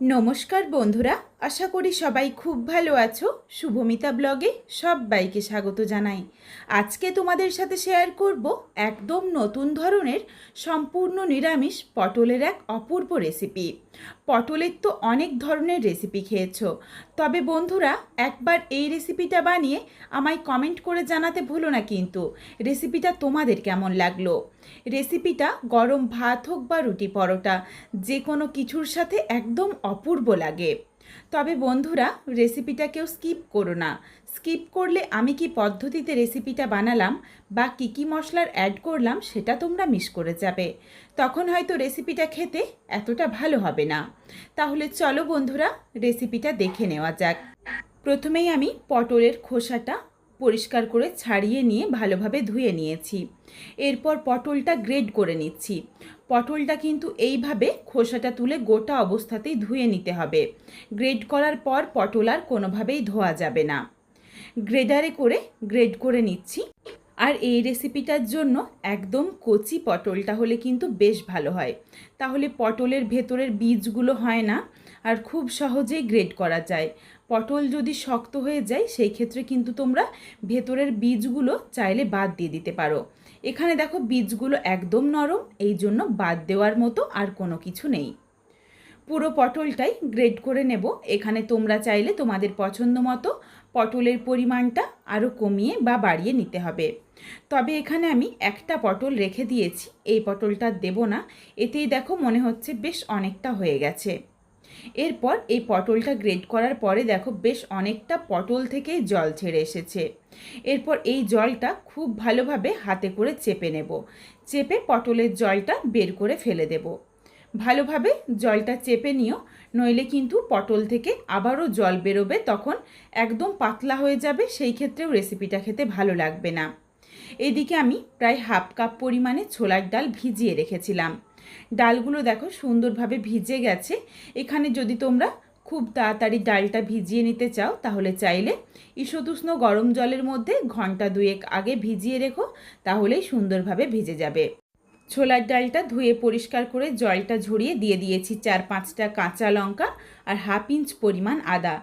নমস্কার বন্ধুরা, আশা করি সবাই খুব ভালো আছো। শুভমিতা ব্লগে সবাইকে স্বাগত জানাই। আজকে তোমাদের সাথে শেয়ার করব একদম নতুন ধরনের সম্পূর্ণ নিরামিষ পটলের এক অপূর্ব রেসিপি পটলের তো অনেক ধরনের রেসিপি খেয়েছো। তবে বন্ধুরা, একবার এই রেসিপিটা বানিয়ে আমায় কমেন্ট করে জানাতে ভুলো না কিন্তু। রেসিপিটা তোমাদের কেমন লাগল? রেসিপিটা গরম ভাত হোক বা রুটি পরোটা যে কোনো কিছুর সাথে একদম অপূর্ব লাগে। তবে বন্ধুরা রেসিপিটা কেউ স্কিপ করো না। স্কিপ করলে আমি কি পদ্ধতিতে রেসিপিটা বানালাম বা কী কী মশলার অ্যাড করলাম সেটা তোমরা মিস করে যাবে। তখন হয়তো রেসিপিটা খেতে এতটা ভালো হবে না। তাহলে চলো বন্ধুরা রেসিপিটা দেখে নেওয়া যাক। প্রথমেই আমি পটলের খোসাটা পরিষ্কার করে ছাড়িয়ে নিয়ে ভালোভাবে ধুয়ে নিয়েছি। এরপর পটলটা গ্রেড করে নিচ্ছি। পটলটা কিন্তু এইভাবে খোসাটা তুলে গোটা অবস্থাতেই ধুয়ে নিতে হবে। গ্রেড করার পর পটল আর কোনোভাবেই ধোয়া যাবে না। গ্রেডারে করে গ্রেড করে নিচ্ছি। আর এই রেসিপিটার জন্য একদম কচি পটলটা হলে কিন্তু বেশ ভালো হয়। তাহলে পটলের ভেতরের বীজগুলো হয় না, আর খুব সহজেই গ্রেড করা যায়। পটল যদি শক্ত হয়ে যায়, সেই ক্ষেত্রে কিন্তু তোমরা ভেতরের বীজগুলো চাইলে বাদ দিয়ে দিতে পারো। এখানে দেখো বীজগুলো একদম নরম, এই জন্য বাদ দেওয়ার মতো আর কোনো কিছু নেই। পুরো পটলটাই গ্রেড করে নেব। এখানে তোমরা চাইলে তোমাদের পছন্দ মতো পটলের পরিমাণটা আরও কমিয়ে বা বাড়িয়ে নিতে হবে। তবে এখানে আমি একটা পটল রেখে দিয়েছি, এই পটলটা দেব না। এতেই দেখো মনে হচ্ছে বেশ অনেকটা হয়ে গেছে। এরপর এই পটলটা গ্রেড করার পরে দেখো বেশ অনেকটা পটল থেকেই জল ছেড়ে এসেছে। এরপর এই জলটা খুব ভালোভাবে হাতে করে চেপে নেব। চেপে পটলের জলটা বের করে ফেলে দেব। ভালোভাবে জলটা চেপে নিও, নইলে কিন্তু পটল থেকে আবারও জল বেরোবে, তখন একদম পাতলা হয়ে যাবে, সেই ক্ষেত্রেও রেসিপিটা খেতে ভালো লাগবে না। এদিকে আমি প্রায় হাফ কাপ পরিমাণে ছোলার ডাল ভিজিয়ে রেখেছিলাম। ডালগুলো দেখো সুন্দরভাবে ভিজে গেছে। এখানে যদি তোমরা খুব তাড়াতাড়ি ডালটা ভিজিয়ে নিতে চাও, তাহলে চাইলে ঈশতুষ্ণ গরম জলের মধ্যে ঘণ্টা দুয়েক আগে ভিজিয়ে রেখো, তাহলেই সুন্দরভাবে ভিজে যাবে। ছোলার ডালটা ধুয়ে পরিষ্কার করে জলটা ঝরিয়ে দিয়ে দিয়েছি চার পাঁচটা কাঁচা লঙ্কা আর হাফ ইঞ্চ পরিমাণ আদা।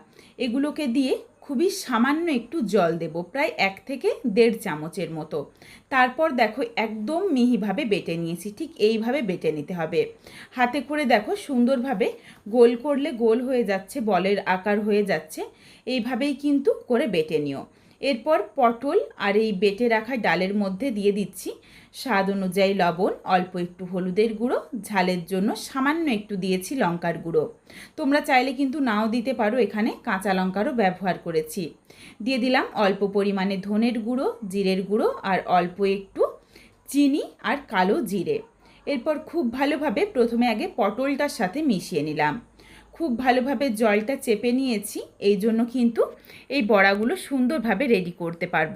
এগুলোকে দিয়ে খুবই সামান্য একটু জল দেব, প্রায় এক থেকে দেড় চামচের মতো। তারপর দেখো একদম মিহিভাবে বেটে নিয়েছি, ঠিক এইভাবে বেটে নিতে হবে। হাতে করে দেখো সুন্দরভাবে গোল করলে গোল হয়ে যাচ্ছে, বলের আকার হয়ে যাচ্ছে, এইভাবেই কিন্তু করে বেটে নিও। এরপর পটল আর এই বেটে রাখা ডালের মধ্যে দিয়ে দিচ্ছি। স্বাদ অনুযায়ী লবণ, অল্প একটু হলুদের গুঁড়ো, ঝালের জন্য সামান্য একটু দিয়েছি লঙ্কার গুঁড়ো। তোমরা চাইলে কিন্তু নাও দিতে পারো, এখানে কাঁচা লঙ্কারও ব্যবহার করেছি। দিয়ে দিলাম অল্প পরিমাণে ধনের গুঁড়ো, জিরের গুঁড়ো আর অল্প একটু চিনি আর কালো জিরে। এরপর খুব ভালোভাবে প্রথমে আগে পটলটার সাথে মিশিয়ে নিলাম। খুব ভালোভাবে জলটা চেপে নিয়েছি, এই জন্য কিন্তু এই বড়াগুলো সুন্দরভাবে রেডি করতে পারব।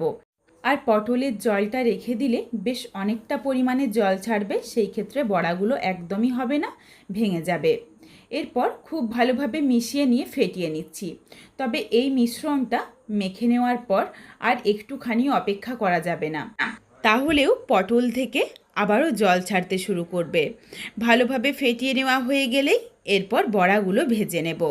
আর পটলের জলটা রেখে দিলে বেশ অনেকটা পরিমাণে জল ছাড়বে, সেই ক্ষেত্রে বড়াগুলো একদমই হবে না, ভেঙে যাবে। এরপর খুব ভালোভাবে মিশিয়ে নিয়ে ফেটিয়ে নিচ্ছি। তবে এই মিশ্রণটা মেখে নেওয়ার পর আর একটুখানি অপেক্ষা করা যাবে না। তাহলেও পটল থেকে আবারও জল ছাড়তে শুরু করবে। ভালোভাবে ফেটিয়ে নেওয়া হয়ে গেলেই এরপর বড়াগুলো ভেজে নেব।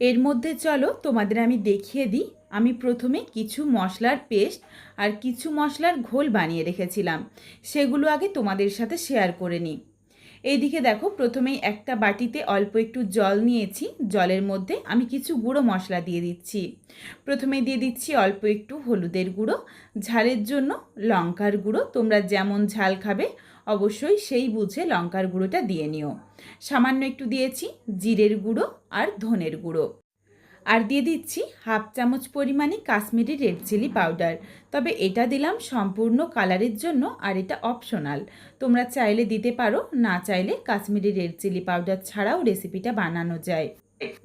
এর মধ্যে চলো তোমাদের আমি দেখিয়ে দিই। আমি প্রথমে কিছু মশলার পেস্ট আর কিছু মশলার ঘোল বানিয়ে রেখেছিলাম। সেগুলো আগে তোমাদের সাথে শেয়ার করে নিই। এইদিকে দেখো, প্রথমেই একটা বাটিতে অল্প একটু জল নিয়েছি। জলের মধ্যে আমি কিছু গুঁড়ো মশলা দিয়ে দিচ্ছি। প্রথমে দিয়ে দিচ্ছি অল্প একটু হলুদের গুঁড়ো। ঝালের জন্য লঙ্কার গুঁড়ো। তোমরা যেমন ঝাল খাবে অবশ্যই সেই বুঝে লঙ্কার গুঁড়োটা দিয়ে নিও। সামান্য একটু দিয়েছি জিরের গুঁড়ো আর ধনের গুঁড়ো। আর দিয়ে দিচ্ছি হাফ চামচ পরিমাণে কাশ্মীরি রেড চিলি পাউডার। তবে এটা দিলাম সম্পূর্ণ কালারের জন্য আর এটা অপশনাল। তোমরা চাইলে দিতে পারো, না চাইলে কাশ্মীরি রেড চিলি পাউডার ছাড়াও রেসিপিটা বানানো যায়।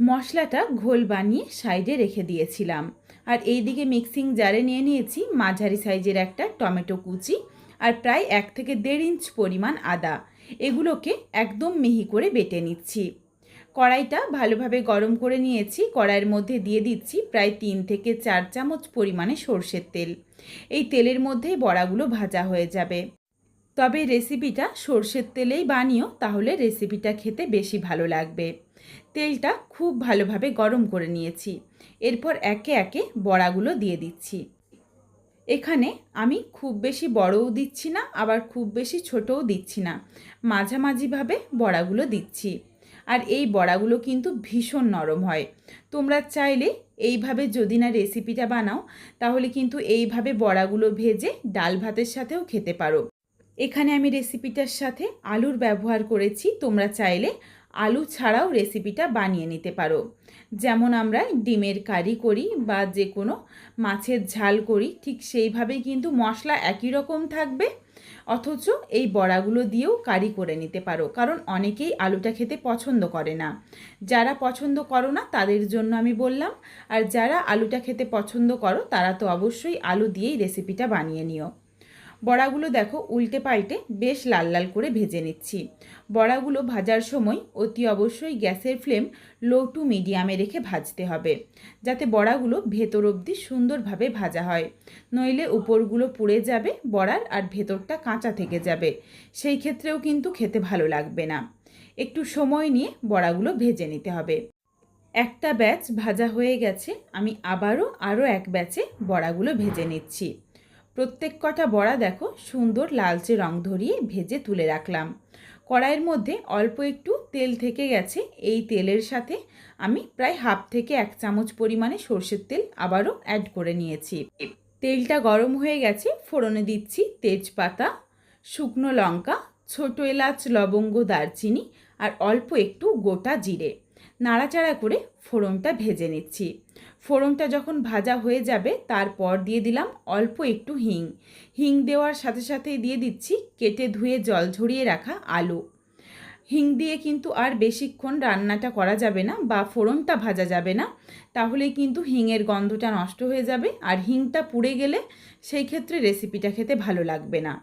মশলাটা ঘোল বানিয়ে সাইডে রেখে দিয়েছিলাম। আর এইদিকে মিক্সিং জারে নিয়ে নিয়েছি মাঝারি সাইজের একটা টমেটো কুচি আর প্রায় এক থেকে দেড় ইঞ্চ পরিমাণ আদা। এগুলোকে একদম মিহি করে বেটে নিচ্ছি। কড়াইটা ভালোভাবে গরম করে নিয়েছি। কড়াইয়ের মধ্যে দিয়ে দিচ্ছি প্রায় তিন থেকে চার চামচ পরিমাণে সর্ষের তেল। এই তেলের মধ্যেই বড়াগুলো ভাজা হয়ে যাবে। তবে রেসিপিটা সর্ষের তেলেই বানিও, তাহলে রেসিপিটা খেতে বেশি ভালো লাগবে। তেলটা খুব ভালোভাবে গরম করে নিয়েছি। এরপর একে একে বড়াগুলো দিয়ে দিচ্ছি। এখানে আমি খুব বেশি বড়ও দিচ্ছি না, আবার খুব বেশি ছোটও দিচ্ছি না। মাঝামাঝিভাবে বড়াগুলো দিচ্ছি। আর এই বড়াগুলো কিন্তু ভীষণ নরম হয়। তোমরা চাইলে এইভাবে যদি না রেসিপিটা বানাও, তাহলে কিন্তু এইভাবে বড়াগুলো ভেজে ডাল ভাতের সাথেও খেতে পারো। এখানে আমি রেসিপিটার সাথে আলুর ব্যবহার করেছি, তোমরা চাইলে আলু ছাড়াও রেসিপিটা বানিয়ে নিতে পারো। যেমন আমরা ডিমের কারি করি বা যে কোনো মাছের ঝাল করি, ঠিক সেইভাবেই কিন্তু মশলা একই রকম থাকবে, অথচ এই বড়াগুলো দিয়েও কারি করে নিতে পারো। কারণ অনেকেই আলুটা খেতে পছন্দ করে না। যারা পছন্দ করো না, তাদের জন্য আমি বললাম, আর যারা আলুটা খেতে পছন্দ করো, তারা তো অবশ্যই আলু দিয়েই রেসিপিটা বানিয়ে নিও। বড়াগুলো দেখো উল্টে পাল্টে বেশ লাল লাল করে ভেজে নিচ্ছি। বড়াগুলো ভাজার সময় অতি অবশ্যই গ্যাসের ফ্লেম লো টু মিডিয়ামে রেখে ভাজতে হবে, যাতে বড়াগুলো ভেতর অবধি সুন্দরভাবে ভাজা হয়। নইলে উপরগুলো পুড়ে যাবে বড়ার আর ভেতরটা কাঁচা থেকে যাবে, সেই ক্ষেত্রেও কিন্তু খেতে ভালো লাগবে না। একটু সময় নিয়ে বড়াগুলো ভেজে নিতে হবে। একটা ব্যাচ ভাজা হয়ে গেছে, আমি আবারও আরও এক ব্যাচে বড়াগুলো ভেজে নিচ্ছি। প্রত্যেক কটা বড়া দেখো সুন্দর লালচে রং ধরিয়ে ভেজে তুলে রাখলাম। কড়াইয়ের মধ্যে অল্প একটু তেল থেকে গেছে। এই তেলের সাথে আমি প্রায় হাফ থেকে এক চামচ পরিমাণে সর্ষের তেল আবারও অ্যাড করে নিয়েছি। তেলটা গরম হয়ে গেছে, ফোড়নে দিচ্ছি তেজপাতা, শুকনো লঙ্কা, ছোটো এলাচ, লবঙ্গ, দারচিনি আর অল্প একটু গোটা জিরে। নাড়াচাড়া করে ফোড়নটা ভেজে নিচ্ছি। ফোড়নটা যখন ভাজা হয়ে যাবে, তারপর দিয়ে দিলাম অল্প একটু হিং। হিং দেওয়ার সাথে সাথেই দিয়ে দিচ্ছি কেটে ধুয়ে জল ঝরিয়ে রাখা আলু। হিং দিয়ে কিন্তু আর বেশিক্ষণ রান্নাটা করা যাবে না বা ফোড়নটা ভাজা যাবে না, তাহলে কিন্তু হিংয়ের গন্ধটা নষ্ট হয়ে যাবে আর হিংটা পুড়ে গেলে সেই ক্ষেত্রে রেসিপিটা খেতে ভালো লাগবে না।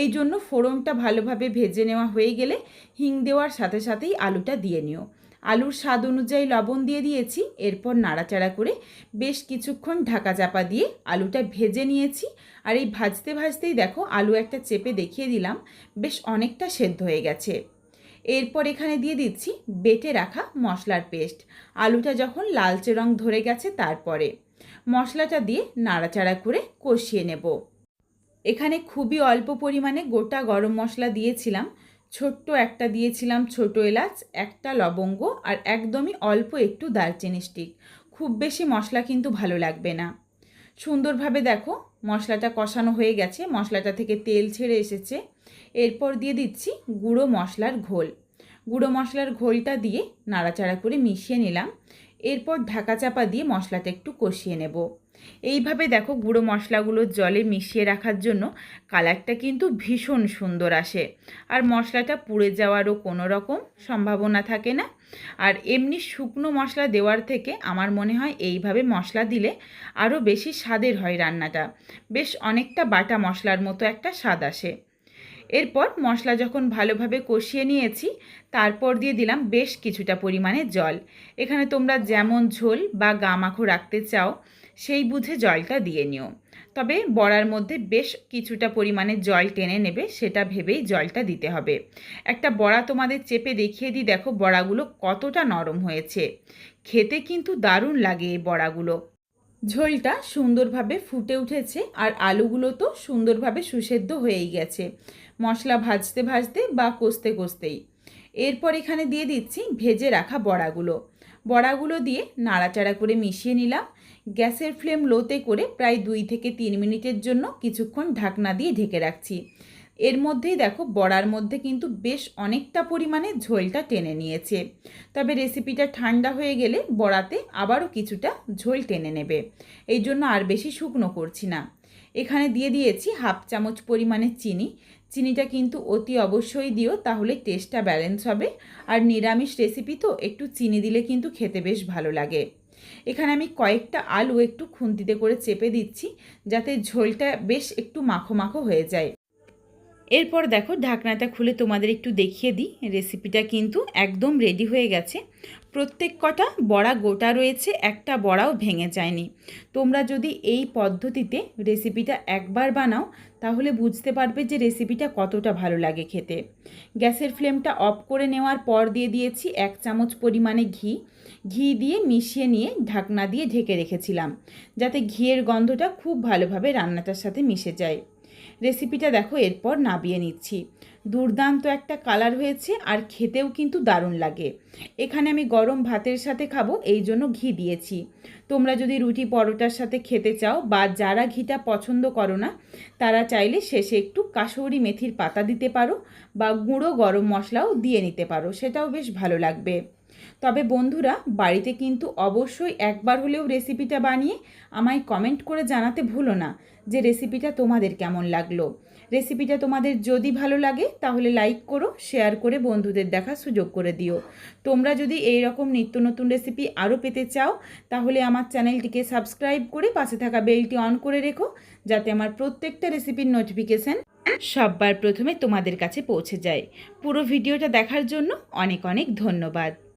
এই জন্য ফোড়নটা ভালোভাবে ভেজে নেওয়া হয়ে গেলে হিং দেওয়ার সাথে সাথেই আলুটা দিয়ে নিও। আলুর স্বাদ অনুযায়ী লবণ দিয়ে দিয়েছি, এরপর নাড়াচাড়া করে বেশ কিছুক্ষণ ঢাকা চাপা দিয়ে আলুটা ভেজে নিয়েছি। আর এই ভাজতে ভাজতেই দেখো, আলু একটা চেপে দেখিয়ে দিলাম, বেশ অনেকটা সেদ্ধ হয়ে গেছে। এরপর এখানে দিয়ে দিচ্ছি বেটে রাখা মশলার পেস্ট। আলুটা যখন লালচে রং ধরে গেছে তারপরে মশলাটা দিয়ে নাড়াচাড়া করে কষিয়ে নেব। এখানে খুবই অল্প পরিমাণে গোটা গরম মশলা দিয়েছিলাম। ছোট্ট একটা দিয়েছিলাম ছোট এলাচ, একটা লবঙ্গ আর একদমই অল্প একটু দারচিনি স্টিক খুব বেশি মশলা কিন্তু ভালো লাগবে না। সুন্দরভাবে দেখো মশলাটা কষানো হয়ে গেছে, মশলাটা থেকে তেল ছেড়ে এসেছে। এরপর দিয়ে দিচ্ছি গুঁড়ো মশলার ঘোল। গুঁড়ো মশলার ঘোলটা দিয়ে নাড়াচাড়া করে মিশিয়ে নিলাম। এরপর ঢাকা চাপা দিয়ে মশলাটা একটু কষিয়ে নেব। এইভাবে দেখো গুঁড়ো মশলাগুলো জলে মিশিয়ে রাখার জন্য কালারটা কিন্তু ভীষণ সুন্দর আসে। আর মশলাটা পুড়ে যাওয়ারও কোনো রকম সম্ভাবনা থাকে না। আর এমনি শুকনো মশলা দেওয়ার থেকে আমার মনে হয় এইভাবে মশলা দিলে আরও বেশি স্বাদের হয় রান্নাটা। বেশ অনেকটা বাটা মশলার মতো একটা স্বাদ আসে। এরপর মশলা যখন ভালোভাবে কষিয়ে নিয়েছি, তারপর দিয়ে দিলাম বেশ কিছুটা পরিমাণে জল। এখানে তোমরা যেমন ঝোল বা গামাখো রাখতে চাও সেই বুঝে জলটা দিয়ে নিও। তবে বড়ার মধ্যে বেশ কিছুটা পরিমাণে জল টেনে নেবে, সেটা ভেবেই জলটা দিতে হবে। একটা বড়া তোমাদের চেপে দেখিয়ে দিই, দেখো বড়াগুলো কতটা নরম হয়েছে। খেতে কিন্তু দারুণ লাগে এই বড়াগুলো। ঝোলটা সুন্দরভাবে ফুটে উঠেছে আর আলুগুলো তো সুন্দরভাবে সুসেদ্ধ হয়েই গেছে। মশলা ভাজতে ভাজতে বা কষতে কষতেই। এরপর এখানে দিয়ে দিচ্ছি ভেজে রাখা বড়াগুলো। বড়াগুলো দিয়ে নাড়াচাড়া করে মিশিয়ে নিলাম। গ্যাসের ফ্লেম লোতে করে প্রায় দুই থেকে তিন মিনিটের জন্য কিছুক্ষণ ঢাকনা দিয়ে ঢেকে রাখছি। এর মধ্যেই দেখো বড়ার মধ্যে কিন্তু বেশ অনেকটা পরিমাণে ঝোলটা টেনে নিয়েছে। তবে রেসিপিটা ঠান্ডা হয়ে গেলে বড়াতে আবারও কিছুটা ঝোল টেনে নেবে। এই জন্য আর বেশি শুকনো করছি না। এখানে দিয়ে দিয়েছি হাফ চামচ পরিমাণে চিনি। চিনিটা কিন্তু অতি অবশ্যই দিও, তাহলে টেস্টটা ব্যালেন্স হবে। আর নিরামিষ রেসিপি তো একটু চিনি দিলে কিন্তু খেতে বেশ ভালো লাগে। এখানে আমি কয়েকটা আলু একটু খুন্তিতে করে চেপে দিচ্ছি, যাতে ঝোলটা বেশ একটু মাখো মাখো হয়ে যায়। এরপর দেখো ঢাকনাটা খুলে তোমাদের একটু দেখিয়ে দিই। রেসিপিটা কিন্তু একদম রেডি হয়ে গেছে। প্রত্যেক কটা বড়া গোটা রয়েছে, একটা বড়াও ভেঙে যায়নি। তোমরা যদি এই পদ্ধতিতে রেসিপিটা একবার বানাও, তাহলে বুঝতে পারবে যে রেসিপিটা কতটা ভালো লাগে খেতে। গ্যাসের ফ্লেমটা অফ করে নেওয়ার পর দিয়ে দিয়েছি এক চামচ পরিমাণে ঘি। ঘি দিয়ে মিশিয়ে নিয়ে ঢাকনা দিয়ে ঢেকে রেখেছিলাম, যাতে ঘিয়ের গন্ধটা খুব ভালোভাবে রান্নাটার সাথে মিশে যায়। রেসিপিটা দেখো, এরপর নাবিয়ে নিচ্ছি। দুর্দান্ত একটা কালার হয়েছে আর খেতেও কিন্তু দারুণ লাগে। এখানে আমি গরম ভাতের সাথে খাব, এই জন্য ঘি দিয়েছি। তোমরা যদি রুটি পরোটার সাথে খেতে চাও বা যারা ঘিটা পছন্দ করো না, তারা চাইলে শেষে একটু কাসৌরি মেথির পাতা দিতে পারো বা গুঁড়ো গরম মশলাও দিয়ে নিতে পারো, সেটাও বেশ ভালো লাগবে। তবে বন্ধুরা, বাড়িতে কিন্তু অবশ্যই একবার হলেও রেসিপিটা বানিয়ে আমায় কমেন্ট করে জানাতে ভুলো না যে রেসিপিটা তোমাদের কেমন লাগল। রেসিপিটা তোমাদের যদি ভালো লাগে, তাহলে লাইক করো, শেয়ার করে বন্ধুদের দেখার সুযোগ করে দিও। তোমরা যদি এই রকম নিত্য নতুন রেসিপি আরও পেতে চাও, তাহলে আমার চ্যানেলটিকে সাবস্ক্রাইব করে পাশে থাকা বেলটি অন করে রেখো, যাতে আমার প্রত্যেকটা রেসিপির নোটিফিকেশান সববার প্রথমে তোমাদের কাছে পৌঁছে যায়। পুরো ভিডিওটা দেখার জন্য অনেক অনেক ধন্যবাদ।